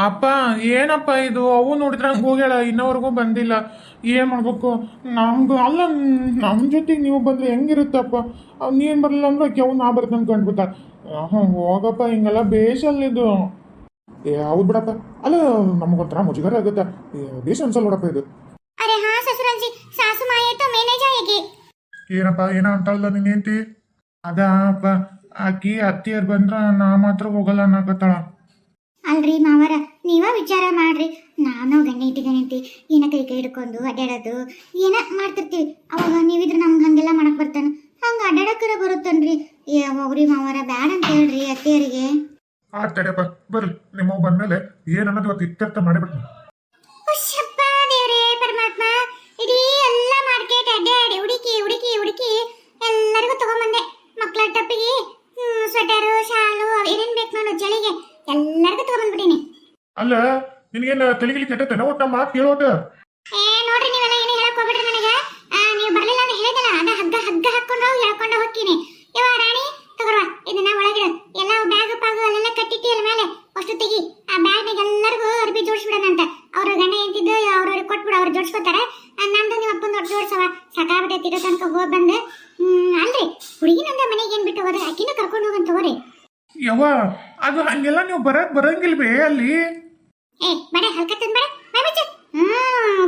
ಅಪ್ಪ ಏನಪ್ಪ ಇದು ಅವು ನೋಡಿದ್ರೆ ಹಂಗೆ ಹೋಗ್ಯಾಳ ಇನ್ನವರೆಗೂ ಬಂದಿಲ್ಲ ಏನು ಮಾಡ್ಬೇಕು ನಮ್ದು ಅಲ್ಲ ನಮ್ಮ ಜೊತೆಗೆ ನೀವು ಬಂದ್ರೆ ಹೆಂಗಿರುತ್ತಪ್ಪ ನೀನು ಬರಲಿಲ್ಲ ಅಂದ್ರೆ ಕೆವ್ ನಾ ಬರ್ತಾನೆ ಕಂಡ್ಬಿಟ್ಟ ಹ್ಞೂ ಹೋಗಪ್ಪ ಹಿಂಗೆಲ್ಲ ಬೇಷಲ್ಲಿದು ಏ ಹೌದು ಬಿಡಪ್ಪ ಅಲ್ಲ ನಮಗೊಂಥರ ಮುಜುಗರ ಆಗುತ್ತೆ ಏ, ಬೇಷ ಅನ್ಸಲ್ಲ ನೋಡಪ್ಪ ಇದು अरे हाँ ससुराल जी सासू माँ ये तो मैं नहीं जाएगी ಏನಪ್ಪ ಏನ ಅಂತಲ್ಲ ನೀನ್ ಹೆಂಡ್ತಿ ಅದ ಅಪ್ಪ ಆಕಿ ಅತ್ತಿಯರ್ ಬಂದ್ರ ನಾ ಮಾತ್ರ ಹೋಗಲ್ಲ ಅನ್ನಕತ್ತಾಳ ಅಲ್ರಿ ಮಾವರ, ನೀವ ವಿಚಾರ ಮಾಡ್ರಿ. ನಾನು ಗಂಡೈತಿ ಗಂಡೈತಿ ಏನ ಕೈ ಕೈ ಹಿಡ್ಕೊಂಡು ಅಡ್ಡಾಡೋದು ಏನ ಮಾಡ್ತಿರ್ತೀವಿ. ಅವಾಗ ನೀವಿದ್ರೆ ನಮ್ಗೆ ಹಂಗೆಲ್ಲ ಮಾಡಕ್ ಬರ್ತಾನ. ಹಂಗ ಅಡ್ಡಾಡಕ್ಕರ ಬರುತ್ತನ್ರಿ. ಹೋಗ್ರಿ ಮಾವರ, ಬ್ಯಾಡ ಅಂತ ಹೇಳ್ರಿ ಅತ್ತೆಯರಿಗೆ. ಆತಡೆಯಪ್ಪ ಬರ್ರಿ. ನಿಮ್ಮ ಬಂದ್ಮೇಲೆ ಏನನ್ನೋದು ಇತ್ಯರ್ಥ ಮಾಡಿಬಿಟ್ಟು ಹುಷಪ್ಪ ದೇವ್ರೇ ಪರಮಾತ್ಮ ಇಡೀ ಎಲ್ಲ ಮಾರ್ಕೆಟ್ ಅಡ್ಡಾಡಿ ಹುಡುಕಿ ಹುಡುಕಿ ಹುಡುಕಿ ಎಲ್ಲರಿಗೂ ತಗೊಂಬಂದೆ ಮಕ್ಳ ಟಪ್ಪಿಗೆ ಸ್ವೆಟರು ಶಾಲು ಏನೇನ್ ಬೇಕು ನೋಡು ಚಳಿಗೆ ಎಲ್ಲರಿಗೂ ತಗೊಂಬಂದ್ಬಿಟ್ಟಿನಿ ಅಲ್ಲ ನಿನಗೇನ ತಲೆಗಿಲಿ ಕೆಟ್ಟತೇನ ಒಟ್ಟು ಮಾತು ಕೇಳೋದು ಏ ನೋಡ್ರಿ ನೀವೆಲ್ಲ ಏನು ಹೇಳಕ್ ಹೋಗ್ಬಿಡ್ರಿ ನನಗೆ? ನೀವು ಬರ್ಲಿಲ್ಲ ಅಂತ ಹೇಳಿದಲ್ಲ ಅದ ಹಗ್ಗ ಹಗ್ಗ ಹಾಕೊಂಡು ಹೇಳ್ಕೊಂಡು ಹೋಗ್ತೀನಿ. ರಾಣಿ ಇದನ್ನ ಒಳಗಿಡ. ಎಲ್ಲ ಬ್ಯಾಗ್ ಪಾಗು ಅಲ್ಲೆಲ್ಲ ಮೇಲೆ? ಅಷ್ಟು ತೆಗಿ. ಆ ಬ್ಯಾಗ್ನಾಗ ಎಲ್ಲರಿಗೂ ಅರ್ಬಿ ಜೋಡಿಸ್ಬಿಡೋಣ ಅಂತ. ಅವ್ರ ಗಂಡ ಎಂತಿದ್ದು ಅವ್ರವ್ರಿಗೆ ಕೊಟ್ಬಿಡು ಅವ್ರು ಜೋಡಿಸ್ಕೊತಾರೆ. ನಂದು ನಿಮ್ಮ ಅಪ್ಪನ ದೊಡ್ಡ ಜೋಡ್ಸವ. ಸಾಕಾಗ್ಬಿಟ್ಟೈತಿ ಇರೋ ತನಕ ಹೋಗಿ ಬಂದು. ಅಲ್ರಿ ಹುಡುಗಿನಂದ ಮನೆಗೆ ಏನ್ ಬಿಟ್ಟು ಹೋದ್ರೆ ಅಕ್ಕಿನೂ ಕರ್ಕೊಂಡು ಹೋಗಂತ ತಗೋರಿ ಯವ್ವ ಅದು ಹಂಗೆಲ್ಲ ನೀವು ಬರಕ್ ಬರಂಗಿಲ್ವೇ ಅಲ್ಲಿ? ಏ, ಬಡ ಹಲ್ಕತ್ತನ್ ಬಡ. ಬಾಯ್ ಮುಚ್ಚು ಹ್ಮ್,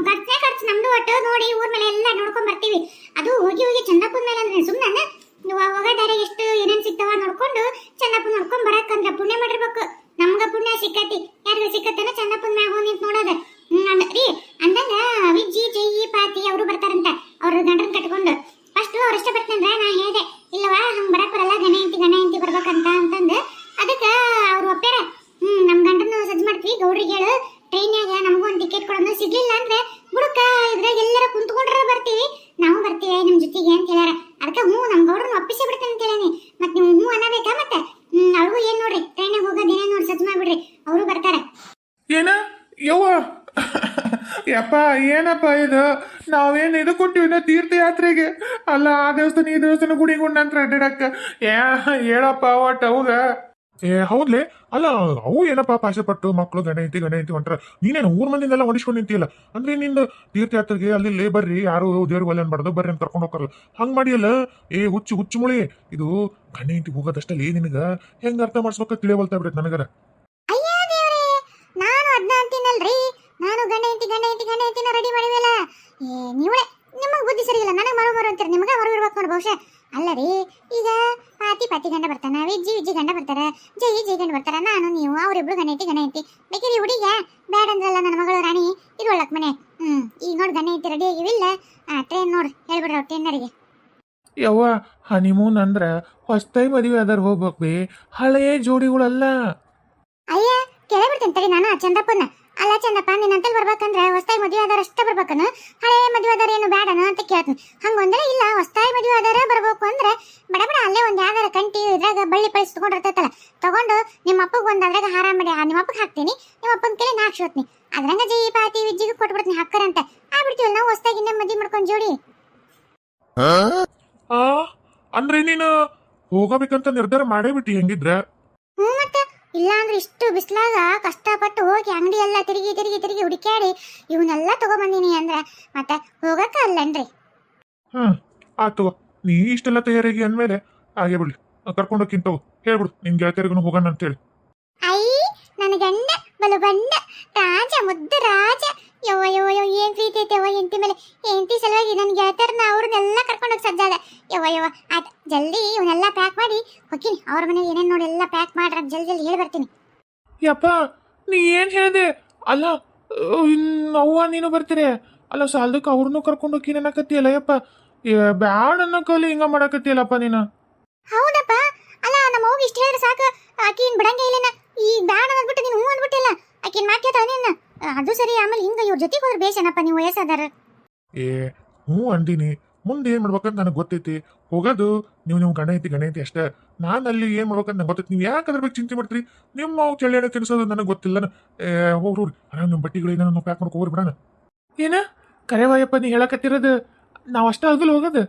ಖರ್ಚೇ ಖರ್ಚು. ನಮ್ದು ಒಟ್ಟು, ನೋಡಿ, ಊರ್ ಮೇಲೆ ಎಲ್ಲ ನೋಡ್ಕೊಂಡ್ ಬರ್ತೀವಿ. ಅದು ಹೋಗಿ ಹೋಗಿ ಚಂದಪ್ಪನ ಮೇಲೆ ಅಂದ್ರೆ ಸುಮ್ಮನೆ ನೀವು ಹೋಗ ದಾರಿ ಎಷ್ಟು ಏನೇನ್ ಸಿಗ್ತಾವ ನೋಡ್ಕೊಂಡು ಚಂದಪ್ಪ ನೋಡ್ಕೊಂಡ್ ಬರಕಂದ್ರ ಪುಣ್ಯ ಮಾಡಿರ್ಬೇಕು. ನಮ್ಗ ಪುಣ್ಯ ಸಿಕ್ಕತಿ. ಯಾರಿಗೂ ಸಿಕ್ಕತ್ತನ ಚಂದಪ್ಪನ ಮ್ಯಾಗ ಹೋಗಿ ನಿಂತ್ ನೋಡೋದ. ಹ್ಮ್ ರೀ ಅಂದಾಗ ವಿಜ್ಜಿ ಜಯಿ ಪಾತಿ ಅವರು ಬರ್ತಾರಂತ ಅವ್ರ ಗಂಡನ್ ಕಟ್ಕೊಂಡು ಫಸ್ಟ್ ಅವ್ರಷ್ಟ ಬರ್ತಂದ್ರ ನಾ ಹೇಳ್ದೆ ಇಲ್ಲವಾ ಹಂಗ್ ಬರಕ್ ಬರಲ್ಲ ಗಣ ಹೆಂಡತಿ ಗಣ ಹೆಂಡತಿ ಬರ್ಬೇಕಂತ ಅಂತಂದು ಅದಕ್ಕ ಅವ್ರು ಒಪ್ಪ್ಯಾರ ಹ್ಮ್ ನಮ್ ಗಂಡನ ಸಜ್ಜು ಮಾಡ್ತೀವಿ ಗೌಡ್ರಿಗೆ ಹೇಳು ಟ್ರೈನ್ಯಾಗ ನಮಗೂ ಒಂದು ಟಿಕೆಟ್ ಕೊಡೋದು ಸಿಗ್ಲಿಲ್ಲ ಅಂದ್ರೆ ಬುಡಕ ಇದ್ರಾಗ ಎಲ್ಲರ ಕುಂತ್ಕೊಂಡ್ರ ಬರ್ತೀವಿ ನಾವು ಬರ್ತೀವಿ ನಿಮ್ ಜೊತೆಗೆ ಅಂತ ಹೇಳ್ಯಾರ ಅದಕ್ಕೆ ಹ್ಞೂ ನಮ್ ಗೌಡ್ರನ್ನ ಒಪ್ಪಿಸಿ ಬಿಡ್ತೇನೆ ಅಂತ ಹೇಳೇನಿ ಮತ್ ನೀವು ಹ್ಞೂ ಅನ್ನಬೇಕಾ ಮತ್ತೆ ಹ್ಮ್ ಅವ್ರಿಗೂ ಏನ್ ನೋಡ್ರಿ ಟ್ರೈನಾಗ ಹೋಗೋದೇನೇ ನೋಡಿ ಸಜ್ಜು ಮಾಡ್ಬಿಡ್ರಿ ಅವರು ಬರ್ತಾರೆ ಏನ ಯವ್ವ ಯಪ್ಪ ಏನಪ್ಪ ಇದು? ನಾವೇನು ಇದು ಕೊಟ್ಟಿವಿನ ತೀರ್ಥಯಾತ್ರೆಗೆ? ಅಲ್ಲ ಆ ದೇವಸ್ಥಾನ ಈ ದೇವಸ್ಥಾನ ಗುಡಿಗೆ ನಂತರ ಅಡ್ಡಾಡಕ್ಕ. ಏ ಹೇಳಪ್ಪ ಒಟ್ಟು ಅವಾಗ? ಏ ಹೌದ್ಲೆ? ಅಲ್ಲ ಅವು ಏನಪ್ಪ ಪಾಶಪಟ್ಟು ಮಕ್ಕಳು ಗಣ ಐತಿ ಗಣ ಐತಿ ಹೊಂಟ್ರ ನೀನೇನು ಊರ್ ಮಂದಿಂದೆಲ್ಲ ಹೊಡಿಸ್ಕೊಂಡು ನಿಂತಿಲ್ಲ ಅಂದ್ರೆ ನಿಂದು ತೀರ್ಥಯಾತ್ರೆಗೆ ಅಲ್ಲಿ ಲೇ ಬರ್ರಿ ಯಾರು ದೇವ್ರಿಗೆ ಒಲೆ ಅನ್ಬಾರ್ದು ಬರ್ರಿ ಅಂತ ಕರ್ಕೊಂಡು ಹೋಗ್ತಾರಲ್ಲ. ಹಂಗೆ ಮಾಡಿಯಲ್ಲ? ಏ ಹುಚ್ಚು ಹುಚ್ಚು ಮುಳಿ. ಇದು ಗಣ ಐತಿ ಹೋಗೋದಷ್ಟಲ್ಲಿ ನಿನಗ ಹೆಂಗ್ ಅರ್ಥ ಮಾಡಿಸ್ಬೇಕು ತಿಳಿಯವಲ್ತಾ ಬಿಡುತ್ತೆ ನನಗರ. ಅಯ್ಯ ದೇವ್ರೇ ನಾನು ಅದ್ನ ಅಂತೀನಲ್ರಿ. ನಾನು ಗಂಡ ಹೆಂಡತಿ ಗಂಡ ಹೆಂಡತಿ ಗಂಡ ಹೆಂಡತಿನ ರೆಡಿ ಮಾಡಿವಲ್ಲ ಏ ನೀವೇ ನಿಮಗೆ ಬುದ್ಧಿ ಸರಿ ಇಲ್ಲ ನನಗೆ ಮರು ಮರು ಅಂತೀರಿ. ನಿಮಗೆ ಮರು ಇರ್ಬೇಕು ನೋಡಿ ಬಹುಶಃ. ಅಲ್ಲ ರೀ ಈಗ ಪಾತಿ ಪಾತಿ ಗಂಡ ಬರ್ತಾನ ವಿಜ್ಜಿ ವಿಜ್ಜಿ ಗಂಡ ಬರ್ತಾರೆ ಜೈ ಜೈ ಗಂಡ ಬರ್ತಾರೆ. ನಾನು ನೀವು ಅವರಿಬ್ರು ಗಂಡ ಹೆಂಡತಿ ಗಂಡ ಹೆಂಡತಿ. ಬೇಕಿರಿ ಹುಡುಗ ಬ್ಯಾಡ ಅಂದ್ರಲ್ಲ ನನ್ನ ಮಗಳು ರಾಣಿ. ಇರುವಳಕ್ ಮನೆ. ಹ್ಞೂ ಈಗ ನೋಡಿ ಗಂಡ ಹೆಂಡತಿ ರೆಡಿ ಆಗಿವಿಲ್ಲ. ಟ್ರೈನ್ ನೋಡಿ ಹೇಳ್ಬಿಡ್ರಿ ಅವ್ರ ಟ್ರೈನರಿಗೆ ಯವ್ವ ಹನಿಮೂನ್ ಅಂದ್ರೆ ಹೊಸ್ತಾಯಿ ಮದುವೆ ಆದರೆ ಹೋಗ್ಬೇಕು ಬಿ. ಹಳೆಯ ಜೋಡಿಗಳಲ್ಲ. ಅಯ್ಯ ಕೇಳೇ ಬಿಡ್ತೇನೆ ತಡಿ ನಾನು ಆ ಚಂದಪ್ಪನ ಅಲ್ಲ ಚಂದಪ್ಪ ನಿನ್ನ ಅಂತಲ್ಲಿ ಬರ್ಬೇಕಂದ್ರೆ ಹೊಸ್ತಾಯಿ ಮದುವೆ ಆದಾರ ಅಷ್ಟೇ ಬರ್ಬೇಕನ? ಹಳೆ ಮದುವೆ ಆದಾರ ಏನು ಬೇಡನ ಅಂತ ಕೇಳ್ತೀನಿ. ಹಂಗೊಂದ್ರೆ ಇಲ್ಲ ಹೊಸ್ತಾಯಿ ಮದುವೆ ಆದಾರ ಬರ್ಬೇಕು ಅಂದ್ರೆ ಬಡ ಬಡ ಅಲ್ಲೇ ಒಂದ್ ಯಾವ್ದಾರ ಕಂಟಿ ಇದ್ರಾಗ ಬಳ್ಳಿ ಪಳಿಸ್ ತಗೊಂಡಿರ್ತೈತಲ್ಲ ತಗೊಂಡು ನಿಮ್ಮ ಅಪ್ಪಗೆ ಒಂದು ಅದ್ರಾಗ ಹಾರ ಮಾಡಿ ಆ ನಿಮ್ಮ ಅಪ್ಪಗೆ ಹಾಕ್ತೀನಿ ನಿಮ್ಮ ಅಪ್ಪನ ಕೇಳಿ ನಾ ಹಾಕ್ಸೋತ್ನಿ ಅದ್ರಂಗ ಜೈ ಪಾತಿ ವಿಜ್ಜಿಗೆ ಕೊಟ್ಬಿಡ್ತೀನಿ ಹಾಕರಂತ ಆಗ್ಬಿಡ್ತೀವಲ್ಲ ನಾವು ಹೊಸ್ತಾಗಿ ಇನ್ನೇ ಮದುವೆ ಮಾಡ್ಕೊಂಡು ಜೋಡಿ. ಆ ಅಂದ್ರೆ ನೀನು ಹೋಗಬೇಕಂತ ನಿರ್ಧಾರ ಮಾಡೇ ಬಿಟ್ಟಿ ಹೆಂಗಿದ್ರ? ಮತ್ತೆ ಇಲ್ಲ ಅಂದ್ರೆ ಇಷ್ಟು ಬಿಸಿಲಾಗ ಕಷ್ಟಪಟ್ಟು ಹೋಗಿ ಅಂಗಡಿ ಎಲ್ಲ ತಿರುಗಿ ತಿರುಗಿ ತಿರುಗಿ ಹುಡುಕ್ಯಾಡಿ ಇವನ್ನೆಲ್ಲ ತಗೊಂಬಂದಿನಿ ಅಂದ್ರೆ ಮತ್ತೆ ಹೋಗಕ್ಕ ಅಲ್ಲನ್ರಿ? ಹ್ಮ್ ಆತು ನೀ ಇಷ್ಟೆಲ್ಲ ತಯಾರಾಗಿ ಅಂದ್ಮೇಲೆ ಹಾಗೆ ಬಿಡ್ಲಿ. ಹೋಗ್ಕಿಂತವು ಹೇಳ್ಬಿಡು ನಿನ್ ಗೆಳತಿಯರಿಗೂ ಹೋಗೋಣ ಅಂತೇಳಿ. ಐ ನನ್ನ ಗಂಡ ಬಲು ಬಂಡ ರಾಜ ಮುದ್ದು ರಾಜ ಯವ್ವ ಯವ್ವ ಯವ್ವ ಏನ್ ಪ್ರೀತಿ ಐತೆ ಯವ್ವ ಹೆಂಡತಿ ಮೇಲೆ? ಹೆಂಡತಿ ಸಲುವಾಗಿ ನನ್ನ ಗೆಳತಿಯರನ್ನ ಅವ್ರನ್ನೆಲ್ಲ ಕರ್ಕೊಂಡೋಗಿ ಸಜ್ಜಾದ. ಯವ್ವ ಯವ್ವ ಆಯ್ತು ಜಲ್ದಿ ಇವನ್ನೆಲ್ಲ ಪ್ಯಾಕ್ ಮಾಡಿ ಹೋಗ್ತೀನಿ. ಅವ್ರ ಮನೆಗೆ ಏನೇನು ನೋಡಿ ಎಲ್ಲ ಪ್ಯಾಕ್ ಮಾಡ್ರ ಜಲ್ದಿ ಜಲ್ದಿ ಹೇಳಿ ಬರ್ತೀನಿ. ಯಪ್ಪ ನೀ ಏನು ಹೇಳ್ದೆ? ಅಲ್ಲ ಅವ್ವ ನೀನು ಬರ್ತೀರಿ. ಅಲ್ಲ ಸಾಲದಕ್ಕೆ ಅವ್ರನ್ನೂ ಕರ್ಕೊಂಡು ಹೋಗಿ ಅನ್ನಕತ್ತಿಯಲ್ಲ ಯಪ್ಪ? ಬ್ಯಾಡ ಅನ್ನಕಲ್ಲಿ ಹಿಂಗ ಮಾಡಕತ್ತಿಯಲ್ಲಪ್ಪ ನೀನು. ಹೌದಪ್ಪ. ಅಲ್ಲ ನಮ್ಮ ಹೋಗಿ ಇಷ್ಟ ಹೇಳಿದ್ರೆ ಸಾಕು. ಆಕಿನ್ ಬಿಡಂಗೆ ಇಲ್ಲೇನ? ಈಗ ಬ್ಯಾಡ ಅಂದ್ಬಿಟ್ಟು ನೀನು ಹ್ಞೂ ಅಂದ್ಬಿಟ್ಟಿಲ್ಲ. ಆಕಿನ್ ಮಾತು ಕೇಳ್ತಾಳೆ ನಿನ್ನ ಅದು ಸರಿ ಆಮೇಲೆ ಹಿಂಗ ಇವ್ರ ಜೊತೆಗೆ ಹೋದ್ರೆ ಬೇಸನಪ್ಪ ನೀವು ವಯಸ್ಸಾದಾರ ಏ ಹ್ಞೂ ಅಂದಿನಿ. ಮುಂದೆ ಏನ್ ಮಾಡ್ಬೇಕಂತ ನನಗೆ ಗೊತ್ತೈತಿ. ಹೋಗೋದು ನೀವು ನಿಮ್ಮ ಗಣ ಐತಿ ಗಣ ಐತಿ ಅಷ್ಟೇ. ನಾನು ಅಲ್ಲಿ ಏನು ಮಾಡ್ಬೇಕಂತ ನಂಗೆ ಗೊತ್ತೈತಿ. ನೀವು ಯಾಕೆ ಅದ್ರ ಬಗ್ಗೆ ಚಿಂತೆ ಮಾಡ್ತೀರಿ? ನಿಮ್ಮ ಅವು ಚಳಿಯನ್ನ ತಿನ್ಸೋದು ನನಗೆ ಗೊತ್ತಿಲ್ಲ. ಏ ಹೋಗ್ರಿ ಅಣ್ಣ ನಿಮ್ಮ ಏನೋ ನಾವು ಪ್ಯಾಕ್ ಮಾಡ್ಕೋರಿ ಬಿಡೋಣ. ಏನ? ಕರೆವಾಯಪ್ಪ ನೀ ಹೇಳಕತ್ತಿರೋದು ನಾವು ಅಷ್ಟೇ ಆಗಲ್ಲ ಹೋಗೋದು.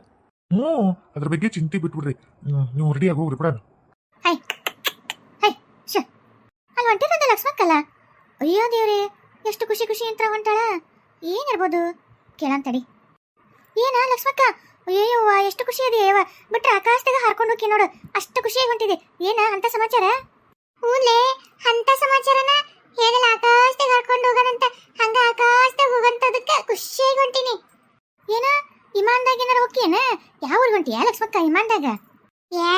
ಹ್ಞೂ ಅದ್ರ ಬಗ್ಗೆ ಚಿಂತೆ ಬಿಟ್ಬಿಡ್ರಿ. ನೀವು ರೆಡಿಯಾಗಿ ಹೋಗ್ರಿ ಬಿಡೋಣ. ಹೈ ಹೈ ಅಲ್ಲಿ ಹೊಂಟಿರೋದು ಲಕ್ಷ್ಮಕ್ಕಲ್ಲ? ಅಯ್ಯೋ ದೇವ್ರಿ, ಎಷ್ಟು ಖುಷಿ ಖುಷಿ ಅಂತ ಹೊಂಟಾಳ ಏನಿರ್ಬೋದು ಕೇಳಂತಡಿ ಏನ ಲಕ್ಷ್ಮಕ್ಕ? ಅಯ್ಯಯ್ಯವ್ವ ಎಷ್ಟು ಖುಷಿ ಇದೆ ಯವ್ವ ಬಿಟ್ರೆ ಆಕಾಶದಾಗ ಹಾರ್ಕೊಂಡು ಹೋಗಿ ನೋಡು. ಅಷ್ಟು ಖುಷಿಯಾಗಿ ಹೊಂಟಿದೆ. ಏನ ಅಂತ ಸಮಾಚಾರ? ಹೂಲೆ ಅಂತ ಸಮಾಚಾರನ? ಹೇಗಲ್ಲ ಆಕಾಶದಾಗ ಹಾರ್ಕೊಂಡು ಹೋಗೋದಂತ? ಹಂಗ ಆಕಾಶದಾಗ ಹೋಗಂತದಕ್ಕೆ ಖುಷಿಯಾಗಿ ಹೊಂಟಿನಿ. ಏನ? ವಿಮಾನದಾಗ ಏನಾರ ಹೋಗ್ಯೇನ ಯಾವ ಊರಿಗೆ ಲಕ್ಷ್ಮಕ್ಕ ವಿಮಾನದಾಗ? ಏ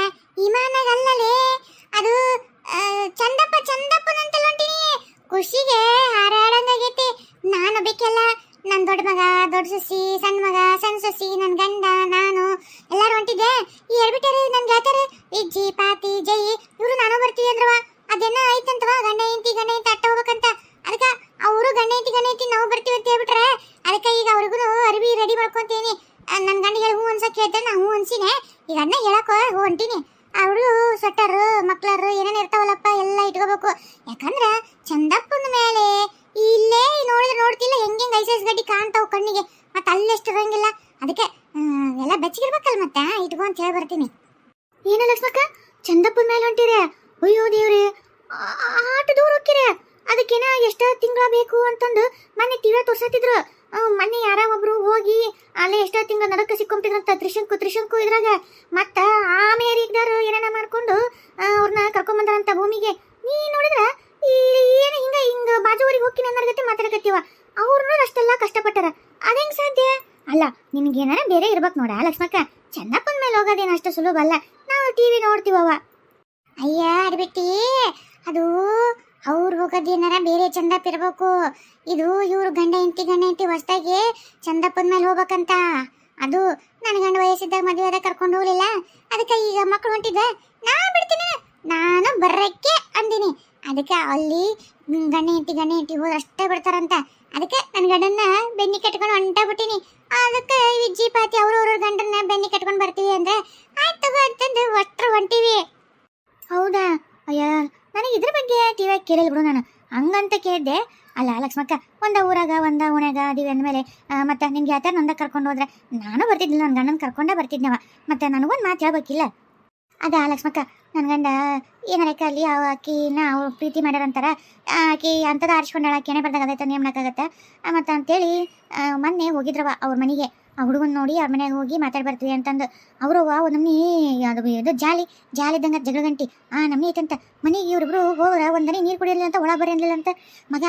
ವಿಮಾನದಾಗ ಗಂಡ ನಾವು ಬರ್ತೀವಿ ಅಂತ ಹೇಳ್ಬಿಟ್ರೆ, ಅದಕ್ಕೆ ಈಗ ಅವ್ರಿಗೂ ಅರಿವಿ ರೆಡಿ ಮಾಡ್ಕೊಂತೀನಿ. ನನ್ನ ಗಂಡಿಗೆ ಹೂ ಅನ್ಸಕ್ ಹೇಳ್ತಾರೆ ನಾನು ಹೂ ಅನ್ಸಿನಿ. ಈಗ ಅಣ್ಣ ಹೇಳಕ್ಕೆ ಹೊಂಟೀನಿ ಅವರು ಸ್ವೆಟರು ಮಕ್ಳರು ಏನೇನು ಇರ್ತಾವಲ್ಲಪ್ಪ, ಎಲ್ಲ ಇಟ್ಕೋಬೇಕು. ಯಾಕಂದ್ರೆ ಚಂದಪ್ಪನ ಮೇಲೆ ಇಲ್ಲೇ ನೋಡಿದ್ರೆ ನೋಡ್ತಿಲ್ಲ, ಹೆಂಗೆ ಐಸೈಸ್ ಗಡ್ಡಿ ಕಾಣ್ತಾವ ಕಣ್ಣಿಗೆ. ಮತ್ತೆ ಅಲ್ಲೆಷ್ಟು ಇರೋಂಗಿಲ್ಲ. ಅದಕ್ಕೆ ಎಲ್ಲ ಬೆಚ್ಚಗಿರ್ಬೇಕಲ್ಲ ಮತ್ತೆ ಇಟ್ಕೊ ಅಂತ ಹೇಳಿ ಬರ್ತೀನಿ. ಏನು ಲಕ್ಷ್ಮಕ್ಕ? ಚಂದಪ್ಪನ ಮೇಲೆ ಹೊಂಟಿರೇ? ಅಯ್ಯೋ ದೇವ್ರಿ ಆಟ ದೂರ ಹೋಗ್ಕಿರೆ ಅದಕ್ಕೇನ ಎಷ್ಟ ತಿಂಗಳ ಬೇಕು ಅಂತಂದು ಮನೆ ಟಿವಿ ತೋರ್ಸತ್ತಿದ್ರು ಮನೆ ಯಾರ ಒಬ್ರು ಹೋಗಿ ಅಲ್ಲೇ ಎಷ್ಟ ತಿಂಗಳ ನಡಕ ಸಿಕ್ಕೊಂಬಿಟ್ಟಿದ್ರಂತ ತ್ರಿಶಂಕು ತ್ರಿಶಂಕು ಇದ್ರಾಗ. ಮತ್ತ ಆಮೇಲೆ ಈಗ್ದಾರು ಏನೇನ ಮಾಡ್ಕೊಂಡು ಅವ್ರನ್ನ ಕರ್ಕೊಂಬಂದ್ರಂತ ಭೂಮಿಗೆ. ನೀ ನೋಡಿದ್ರ ಇಲ್ಲಿ ಏನು ಹಿಂಗ ಹಿಂಗ ಬಾಜು ಊರಿಗೆ ಹೋಗ್ತೀನಿ ಅನ್ನೋರ್ಗತೆ ಮಾತಾಡಕತ್ತೀವ? ಅವ್ರು ಅಷ್ಟೆಲ್ಲ ಕಷ್ಟಪಟ್ಟಾರ. ಅದೇಂಗ್ ಸಾಧ್ಯ? ಅಲ್ಲ, ನಿನಗೇನಾರ ಬೇರೆ ಇರ್ಬೇಕು ನೋಡ, ಲಕ್ಷ್ಮಕ್ಕ. ಚೆನ್ನಪ್ಪನ ಮೇಲೆ ಹೋಗೋದೇನು ಅಷ್ಟು ಸುಲಭ ಅಲ್ಲ. ನಾವು ಟಿವಿ ನೋಡ್ತೀವವ ಅಯ್ಯ ಬಿಟ್ಟಿ ಅದು ಅವ್ರು ಹೋಗೋದೇನಾರ ಬೇರೆ ಚಂದಪ್ಪ ಇರ್ಬೇಕು ಇದು ಇವ್ರು ಗಂಡ ಹೆಂಡತಿ ಗಂಡ ಹೆಂಡತಿ ಹೊಸ್ದಾಗಿ ಚಂದಪ್ಪನ ಮೇಲೆ ಹೋಗ್ಬೇಕಂತ. ಅದು ನನ್ನ ಗಂಡ ವಯಸ್ಸಿದ್ದಾಗ ಮದುವೆ ಕರ್ಕೊಂಡು ಹೋಗ್ಲಿಲ್ಲ. ಅದಕ್ಕೆ ಈಗ ಮಕ್ಕಳು ಹೊಂಟಿದ್ದೆ ನಾ ಬಿಡ್ತೀನಿ. ನಾನು ಬರಕ್ಕೆ ಅಂದಿನಿ. ಅದಕ್ಕೆ ಅಲ್ಲಿ ಗಂಡ ಹೆಂಡತಿ ಗಂಡ ಹೆಂಡತಿ ಹೋದ್ರೆ ಅಷ್ಟೇ ಬಿಡ್ತಾರಂತ. ಅದಕ್ಕೆ ನನ್ನ ಗಂಡನ್ನ ಬೆನ್ನಿ ಕಟ್ಕೊಂಡು ಹೊಂಟ ಬಿಟ್ಟಿನಿ ಅದಕ್ಕೆ ವಿಜ್ಜಿ ಪಾತಿ ಅವ್ರವ್ರ ಗಂಡನ್ನ ಬೆನ್ನಿ ಕಟ್ಕೊಂಡು ಬರ್ತೀವಿ ಅಂದ್ರೆ ಆಯ್ತು ಅಂತಂದು ಒಟ್ರು ಹೊಂಟಿವಿ. ಹೌದಾ? ಅಯ್ಯ ನನಗೆ ಇದ್ರ ಬಗ್ಗೆ ಟಿವಿ ಕೇಳಿಲ್ಲ ಬಿಡು ನಾನು. ಹಂಗಂತ ಕೇಳಿದ್ದೆ ಅಲ್ಲ ಲಕ್ಷ್ಮಕ್ಕ ಒಂದ ಊರಾಗ ಒಂದ ಓಣ್ಯಾಗ ಅದೀವಿ ಅಂದಮೇಲೆ ಮತ್ತೆ ನಿಮ್ಗೆ ಥರ ನಂದ ಕರ್ಕೊಂಡು ಹೋದ್ರೆ ನಾನು ಬರ್ತಿದ್ದಿಲ್ಲ ನನ್ನ ಗಂಡನ ಕರ್ಕೊಂಡೇ ಬರ್ತಿದ್ನವ. ಮತ್ತೆ ನನಗೊಂದು ಮಾತು ಹೇಳ್ಬೇಕಿಲ್ಲ. ಅದ ಲಕ್ಷ್ಮಕ್ಕ ನನ್ನ ಗಂಡ ಏನಾರಕ್ಕೆ ಅಲ್ಲಿ ಅವ ಆಕಿನ ಅವ್ರು ಪ್ರೀತಿ ಮಾಡ್ಯಾರಂತಾರ ಆ, ಆಕಿ ಅಂಥದ್ದು ಆರಿಸ್ಕೊಂಡಾಳ ಆಕಿನೇ ಬರ್ದಾಗ ಅದೈತೆ ನೇಮನಕ್ಕಾಗತ್ತೆ ಮತ್ತು ಅಂತೇಳಿ ಮೊನ್ನೆ ಹೋಗಿದ್ರವ ಅವ್ರ ಮನೆಗೆ. ಆ ಹುಡುಗನ್ ನೋಡಿ ಅವ್ರ ಮನೆಗೆ ಹೋಗಿ ಮಾತಾಡಿ ಬರ್ತೀವಿ ಅಂತಂದು. ಅವರು ಒಂದು ನಮ್ಮನಿ ಅದು ಇದು ಜಾಲಿ ಜಾಲಿ ಇದ್ದಂಗೆ ಜಗಳ ಗಂಟಿ ಆ ನಮ್ಮನಿ ಐತಂತ. ಮನೆಗೆ ಇವ್ರಿಬ್ರು ಹೋಗ್ರ ಒಂದನೇ ನೀರು ಕುಡಿಯಲಿಲ್ಲ ಅಂತ ಒಳ ಬರೀಲಿಲ್ಲ ಅಂತ. ಮಗ,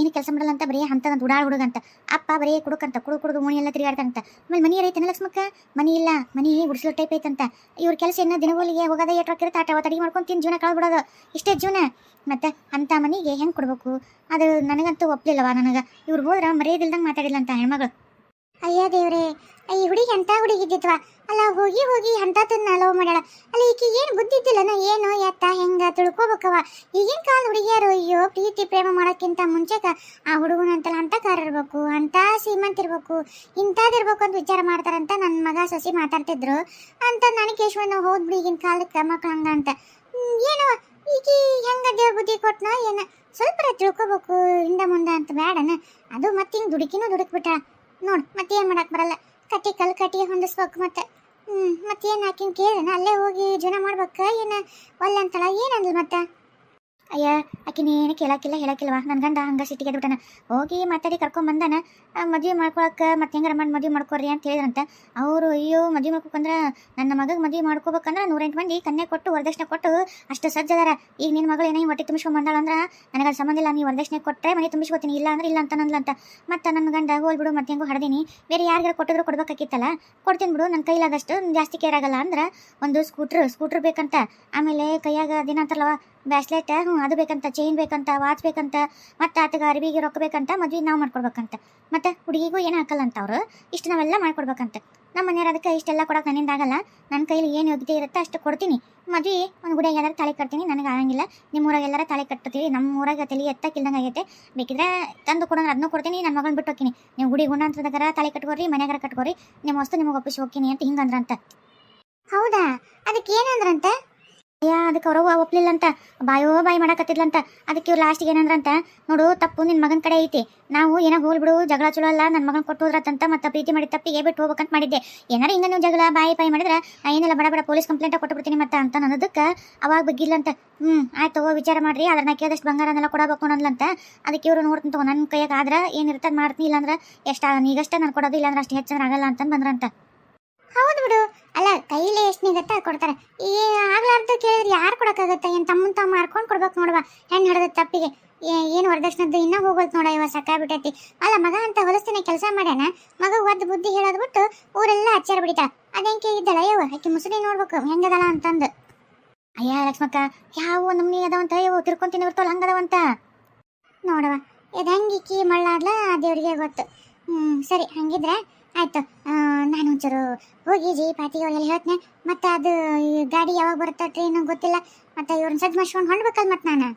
ಏನು ಕೆಲಸ ಮಾಡಲ್ಲ ಅಂತ, ಬರೀ ಅಂತದಂತ ಹುಡುಗ ಹುಡುಗಂತ ಅಪ್ಪ ಬರೀ ಕುಡುಕಂತ ಕುಡು ಕುಡುದು ಮುಣಿ ಎಲ್ಲ ತಿರುಗಾಡ್ತಂತ ಆಮೇಲೆ ಮನಿ ಐತನ ಲಕ್ಷ್ಮಕ್ಕ? ಮನಿ ಇಲ್ಲ, ಮನಿ ಗುಡಿಸಲು ಟೈಪ್ ಐತಂತ. ಇವ್ರ ಕೆಲಸ ಏನು ದಿನಗಳಿಗೆ ಹೋಗೋದ ಏಟ್ ರೊಕ್ಕ ಆಟ ತಡಿ ಮಾಡ್ಕೊಂಡು ತಿನ್ ಜೀವನ ಕಳ್ಬಿಡೋದು ಇಷ್ಟೇ ಜೀವನ. ಮತ್ತೆ ಅಂತ ಮನಿಗೆ ಹೆಂಗೆ ಕೊಡ್ಬೇಕು? ಅದು ನನಗಂತೂ ಒಪ್ಪಲಿಲ್ಲವಾ ನನಗೆ. ಇವ್ರು ಹೋದ್ರ ಮರ್ಯಾದಿಲ್ದಂಗೆ ಮಾತಾಡಿಲ್ಲ ಅಂತ ಹೆಣ್ಮಗಳು. ಅಯ್ಯೋ ದೇವ್ರೆ ಈ ಹುಡುಗಿ ಅಂತ ಹುಡುಗಿದ್ದಿತ್ವ ಅಲ್ಲ, ಹೋಗಿ ಹೋಗಿ ಅಂತದನ್ನ ಲವ್ ಮಾಡ್ಯಾಳ? ಅಲ್ಲ, ಈಕೆ ಏನು ಬುದ್ಧಿದ್ದಿಲ್ಲನ ಏನು ಎತ್ತ ಹೆಂಗ ತಿಳ್ಕೊಬೇಕವ ಈಗಿನ ಕಾಲ ಹುಡುಗಿಯರು, ಅಯ್ಯೋ, ಪ್ರೀತಿ, ಪ್ರೇಮ ಮಾಡೋಕ್ಕಿಂತ ಮುಂಚೆಕ ಆ ಹುಡುಗನಂತಲ್ಲ ಅಂತ ಕಾರ್ ಇರ್ಬೇಕು ಅಂತ ಶ್ರೀಮಂತ ಇರ್ಬೇಕು ಇಂಥದ್ದಿರ್ಬೇಕು ಅಂತ ವಿಚಾರ ಮಾಡ್ತಾರಂತ ನನ್ನ ಮಗ ಸೊಸಿ ಮಾತಾಡ್ತಿದ್ರು. ಅಂತ ನನಗೆ ಕೇಶವನ್ನ ಹೋದ್ ಈಗಿನ ಕಾಲಕ್ಕೆ ಮಕ್ಳು ಹಂಗ ಅಂತ. ಏನವ ಈಕಿ ಹೆಂಗ ದೇವ್ರ ಬುದ್ಧಿ ಕೊಟ್ನ, ಏನ? ಸ್ವಲ್ಪ ತಿಳ್ಕೊಬೇಕು, ಹಿಂದ ಮುಂದೆ ಅಂತ ಬೇಡನ ಅದು ಮತ್ತೆ ಹಿಂಗೆ ದುಡುಕಿನೂ ದುಡುಕ್ಬಿಟ್ಟ ನೋಡ್ ಮತ್ತೆ ಏನ್ ಮಾಡಕ್ ಬರಲ್ಲ. ಕಟ್ಟಿ ಕಲ್ ಕಟ್ಟಿಗೆ ಹೊಂದಿಸ್ಬೇಕು ಮತ್ತೆ. ಹ್ಮ್, ಮತ್ತೇನು ಹಾಕಿನ ಕೇಳಿನ ಅಲ್ಲೇ ಹೋಗಿ ಜೀವನ ಮಾಡ್ಬೇಕ? ಏನ ಒಲ್ಲ ಅಂತಳ? ಏನಂದ್ಲು ಮತ್ತೆ? ಅಯ್ಯ ಆಕಿನೇನು ಕೇಳಾಕಿಲ್ಲ ಹೇಳಕ್ಕಿಲ್ವಾ ನನ್ನ ಗಂಡ ಹಂಗೆ ಸಿಟ್ಟಿಗೆ ಬಿಟ್ಟನ ಹೋಗಿ ಮಾತಾಡಿ ಕರ್ಕೊಂಬಂದಾನ ಮದುವೆ ಮಾಡ್ಕೊಳಕ ಮತ್ತೆ ಹೆಂಗಾರ ಮಾಡಿ ಮದುವೆ ಮಾಡ್ಕೊರಿ ಅಂತ ಹೇಳಿದ್ರಂತ. ಅವರು, ಅಯ್ಯೋ, ಮದುವೆ ಮಾಡ್ಕೊಬೇಕಂದ್ರ ನನ್ನ ಮಗಗೆ ಮದುವೆ ಮಾಡ್ಕೋಬೇಕಂದ್ರ ನೂರೆಂಟು ಮಂದಿ ಕನ್ಯೆ ಕೊಟ್ಟು, ವರದಕ್ಷಿಣೆ ಕೊಟ್ಟು ಅಷ್ಟು ಸಜ್ಜದಾರ. ಈಗ ನಿನ್ನ ಮಗಳು ಏನೇ ಹೊಟ್ಟೆ ತುಂಬಿಸ್ಕೊಂಡ್ ಬಂದಾಳ ಅಂದ್ರ ನನಗೆ ಅದು ಸಂಬಂಧ ಇಲ್ಲ ನೀವು ವರದಕ್ಷಿಣೆ ಕೊಟ್ಟರೆ ಮನೆ ತುಂಬಿಸ್ಕೊತೀನಿ, ಇಲ್ಲ ಅಂದ್ರೆ ಇಲ್ಲ ಅಂತ ಅಂತ. ಮತ್ತೆ ನನ್ನ ಗಂಡ ಹೋಲ್ ಬಿಡು ಮತ್ತೆ ಹೆಂಗೋ ಹಡ್ದೀನಿ. ಬೇರೆ ಯಾರಿಗಾರ ಕೊಟ್ಟಿದ್ರು ಕೊಡ್ಬೇಕಾಗಿತ್ತಲ್ಲ ಕೊಡ್ತೀನಿ ಬಿಡು ನನ್ನ ಕೈಲಾದಷ್ಟು ಜಾಸ್ತಿ ಕೇರ್ ಆಗಲ್ಲ ಅಂದ್ರೆ ಒಂದು ಸ್ಕೂಟ್ರ್ ಸ್ಕೂಟ್ರ್ ಬೇಕಂತ. ಆಮೇಲೆ ಕೈಯಾಗ ದಿನ ಅಂತಾರಲ್ಲವ ಬ್ಯಾಸ್ಲೆಟ್ ಹ್ಞೂ ಅದು ಬೇಕಂತ ಚೈನ್ ಬೇಕಂತ ವಾಚ್ ಬೇಕಂತ, ಮತ್ತೆ ಆತಗ ಅರಿವಿಗೆ ರೊಕ್ಕ ಬೇಕಂತ ಮದ್ವೆ ನಾವು ಮಾಡ್ಕೊಡ್ಬೇಕಂತ. ಮತ್ತೆ ಹುಡುಗಿಗೂ ಏನು ಹಾಕಲ್ಲ ಅಂತ ಅವರು ಇಷ್ಟು ನಾವೆಲ್ಲ ಮಾಡ್ಕೊಡ್ಬೇಕಂತ. ನಮ್ಮ ಮನೆಯವ್ರು ಅದಕ್ಕೆ ಇಷ್ಟೆಲ್ಲ ಕೊಡೋಕೆ ನನ್ನಿಂದ ಆಗಲ್ಲ. ನನ್ನ ಕೈಲಿ ಏನು ಯೋಗ್ಯತೆ ಇರುತ್ತೆ ಅಷ್ಟು ಕೊಡ್ತೀನಿ. ಮದ್ವೆ, ಒಂದು ಗುಡಿಯಾಗ ಎಲ್ಲರೂ ತಾಳಿ ಕಟ್ತೀನಿ, ನನಗೆ ಆಗಂಗಿಲ್ಲ. ನಿಮ್ಮ ಊರಾಗ ಎಲ್ಲರ ತಾಳಿ ಕಟ್ತೀವಿ ನಮ್ಮ ಊರಾಗ ತಲೆ ಎತ್ತಕ್ಕಿಲ್ದಂಗೆ ಆಗೈತೆ. ಬೇಕಿದ್ರೆ ತಂದು ಕೊಡೋಣ ಅದನ್ನೂ ಕೊಡ್ತೀನಿ ನನ್ನ ಮಗನ ಬಿಟ್ಟು ಹೋಗ್ತೀನಿ. ನೀವು ಗುಡಿ ಗುಂಡಾಂತರದಾಗರ ತಾಳಿ ಕಟ್ಕೋರಿ ಮನೆಗಾರ ಕಟ್ಕೋರಿ ನಿಮ್ಮ ವಸ್ತು ನಿಮಗೆ ಒಪ್ಪಿಸಿ ಹೋಗ್ತೀನಿ ಅಂತ ಹಿಂಗಂದ್ರಂತ. ಹೌದಾ? ಅದಕ್ಕೆ ಏನಂದ್ರಂತೆ ಅಯ್ಯ ಅದಕ್ಕೆ ಒಪ್ಲಿಲ್ಲ ಅಂತ ಬಾಯೋ ಬಾಯಿ ಮಾಡಕತ್ತಿದ್ಲಂತ, ಅದಕ್ಕೆ ಇವ್ರು ಲಾಸ್ಟಿಗೆ ಏನಂದ್ರಂತ, ನೋಡು, ತಪ್ಪು ನಿನ್ನ ಮಗನ ಕಡೆ ಐತಿ. ನಾವು ಏನೋ ಹೋಲ್ ಬಿಡು, ಜಗಳ ಚಲೋ ಅಲ್ಲ ನನ್ನ ಮಗನ ಕೊಟ್ಟು ಹೋದ್ರಂತ ಮತ್ತೆ ಪ್ರೀತಿ ಮಾಡಿ ತಪ್ಪಿಗೆ ಬಿಟ್ಟು ಹೋಗ್ಬೇಕಂತ ಮಾಡಿದ್ದೆ. ಏನಾರ ಹಿಂಗ ನೀವು ಜಗಳ, ಬಾಯಿ ಬಾಯಿ ಮಾಡಿದ್ರೆ ಏನಿಲ್ಲ, ಬಡ ಬಡ ಪೊಲೀಸ್ ಕಂಪ್ಲೇಂಟ್ ಕೊಟ್ಟು ಬಿಡ್ತೀನಿ ಮತ್ತೆ ಅಂತ ಅನ್ನೋದಕ್ಕೆ ಅವಾಗ ಬಗ್ಗಿಲ್ಲಂತ ಹ್ಞೂ ಆಯ್ತು ವಿಚಾರ ಮಾಡ್ರಿ ಅದ್ರ ನಾ ಕೇಳಿದಷ್ಟು ಬಂಗಾರನೆಲ್ಲ ಕೊಡಬೇಕು ಅನ್ನೋದ್ಲಂತ, ಅದಕ್ಕೆ ಇವರು ನೋಡ್ತೀನಿ ತಗೋ ನನ್ನ ಕೈಯಾಗ ಆದ್ರೆ ಏನಿರ್ತದೆ ಮಾಡ್ತೀನಿ, ಇಲ್ಲಾಂದ್ರೆ ಎಷ್ಟು, ಈಗಷ್ಟೇ ನಾನು ಕೊಡೋದು, ಇಲ್ಲಾಂದ್ರೆ ಅಷ್ಟು ಹೆಚ್ಚಂದ್ರೆ ಆಗಲ್ಲ ಅಂತ ಬಂದ್ರಂತ. ಹೌದು ಬಿಡು. ಅಲ್ಲ, ಕೈಲಿ ಎಷ್ಟು ನಿಗತ್ತ ಕೊಡ್ತಾರೆ. ಕೊಡಕ್ಕಾಗತ್ತೆ ಏನು ತಮ್ಮ ತಮ್ಮ ಮಾರ್ಕೊಂಡು ಕೊಡ್ಬೇಕು ನೋಡುವ. ಹೆಣ್ಣು ಹಿಡಿದ ತಪ್ಪಿಗೆ. ಏನು ವರದಕ್ಷಿಣದ್ದು ಇನ್ನೂ ಹೋಗೋದು ನೋಡ ಇವ ಸಾಕಾಗ್ಬಿಟ್ಟೈತಿ ಅಲ್ಲ, ಮಗ ಅಂತ ಹೊಲಸ್ತಿನ ಕೆಲಸ ಮಾಡ್ಯಾನ? ಮಗ ಒದ್ದು ಬುದ್ಧಿ ಹೇಳೋದು ಬಿಟ್ಟು ಊರೆಲ್ಲ ಹಚ್ಚಾರ ಬಿಡಿತಾ. ಅದೇಂಕೆ ಇದ್ದಳ? ಅಯ್ಯೋ ಆಕೆ ಮುಸುಡಿ ನೋಡ್ಬೇಕು. ಹೆಂಗದಲ್ಲ ಅಂತಂದು. ಅಯ್ಯ, ಲಕ್ಷ್ಮಕ್ಕ, ಯಾವ ನಮ್ನಿ ಅದಾವಂತ? ಯವ್ವ ತಿರ್ಕೊಂತೀನಿ ಬರ್ತಾವಲ್ಲ ಹಂಗದವಂತ? ನೋಡವ ಇದು ಹೆಂಗೆ ಈಕಿ ಆ ದೇವರಿಗೆ ಗೊತ್ತು. ಹ್ಞೂ ಸರಿ, ಹಂಗಿದ್ರೆ ಆಯ್ತು. ನಾನು ಒಂಚೂರು ಹೋಗಿ ಜಿ ಪಾತಿ ಅವ್ರಿಗೆಲ್ಲ ಹೇಳ್ತೀನಿ. ಮತ್ತೆ ಅದು ಗಾಡಿ ಯಾವಾಗ ಬರುತ್ತೆ ಟ್ರೈನು ಗೊತ್ತಿಲ್ಲ. ಮತ್ತೆ ಇವ್ರನ್ನ ಸಜ್ಜು ಮಾಡ್ಸ್ಕೊಂಡು ಹೊಂಡ್ಬೇಕಲ್ಲ ಮತ್ತೆ ನಾನು?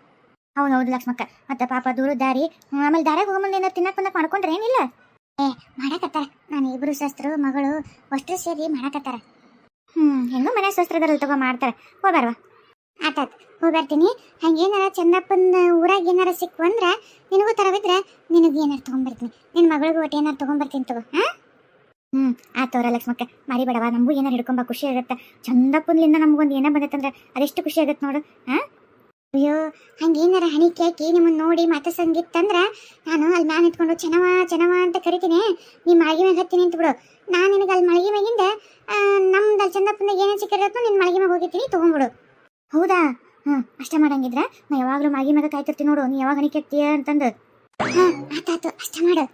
ಹೌದು ಹೌದು ಲಕ್ಷ್ಮಕ್ಕ. ಮತ್ತೆ ಪಾಪ ದೂರ ದಾರಿ. ಆಮೇಲೆ ಆಮೇಲೆ ದಾರ್ಯಾಗ ಮುಂದೆ ಏನಾರು ತಿನ್ನಕ್ಕೆ ಬಂದಕ್ಕೆ ಮಾಡ್ಕೊಂಡ್ರೆ ಏನಿಲ್ಲ? ಏ ಮಾಡಕತ್ತಾರ. ನಾನು ಇಬ್ಬರು ಶಸ್ತ್ರು ಮಗಳು ಅಷ್ಟು ಸೇರಿ ಮಾಡಕತ್ತಾರ. ಹ್ಮ್ ಹೆಂಗೋ ಮನೆ ಶಸ್ತ್ರದಲ್ಲಿ ತಗೋ ಮಾಡ್ತಾರೆ. ಹೋಗ್ಬಾರ್ವಾ ಆತಾತ್ ಹೋಗ್ಬರ್ತೀನಿ. ಏನಾರ ಚಂದಪ್ಪನ ಊರಾಗ ಏನಾರ ಸಿಕ್ಕು ಅಂದ್ರೆ ನಿನಗೂ ತರವಿದ್ರೆ ನಿನಗೆ ಏನಾರು ತೊಗೊಂಬರ್ತೀನಿ. ನಿನ್ನ ಮಗಳಿಗೂ ಒಟ್ಟು ಏನಾರು ತೊಗೊಂಬರ್ತೀನಿ ತಗೋ ಹಾಂ? ಹ್ಞೂ ಆತವ್ರ ಲಕ್ಷ್ಮಕ್ಕ ಮರಿಬೇಡವ ನಮಗೂ ಏನಾರು ಹಿಡ್ಕೊಂಬ, ಖುಷಿ ಆಗತ್ತೆ. ಚಂದಪ್ಪನ್ಲಿಂದ ನಮಗೊಂದು ಏನೋ ಬಂದತ್ತಂದ್ರೆ ಅದೆಷ್ಟು ಖುಷಿ ಆಗತ್ತೆ ನೋಡು ಹಾಂ ಅಯ್ಯೋ ಏನಾರ ಹಣಿ ಕೇಕಿ ನಿಮ್ಮನ್ನು ನೋಡಿ ಮಾತು ಸಂಗಿತ್ತಂದ್ರೆ, ನಾನು ಅಲ್ಲಿ ಮ್ಯಾನ್ ಇಟ್ಕೊಂಡು ಚೆನ್ನವ ಚೆನ್ನವ ಅಂತ ಕರಿತೀನಿ. ನೀ ಮಳಗಿ ಮ್ಯಾಗ ಹತ್ತೀನಿ ಅಂತ ಬಿಡು. ನಾನು ನಿನಗೆ ಅಲ್ಲಿ ಮಳಗಿ ಮ್ಯಾಗಿಂದ ನಮ್ದು ಅಲ್ಲಿ ಚಂದಪ್ಪನ ಏನೇನು ಸಿಕ್ಕಿರತ್ತೋ ನಿನ್ನ ಮಳಗಿ ಮ್ಯಾಗ ಹೋಗಿರ್ತೀನಿ, ತೊಗೊಂಬಿಡು. ಹೌದಾ? ಹ್ಞೂ ಅಷ್ಟೇ ಮಾಡಂಗಿದ್ರೆ? ನಾ ಯಾವಾಗಲೂ ಮಳಗಿ ಮ್ಯಾಗ ಕಾಯ್ತಿರ್ತೀನಿ ನೋಡು, ನೀ ಯಾವಾಗ ಹಣಿ ಕೇಕ್ತೀಯ ಅಂತಂದು. ಹಾಂ ಆತಾತು ಅಷ್ಟೇ ಮಾಡು.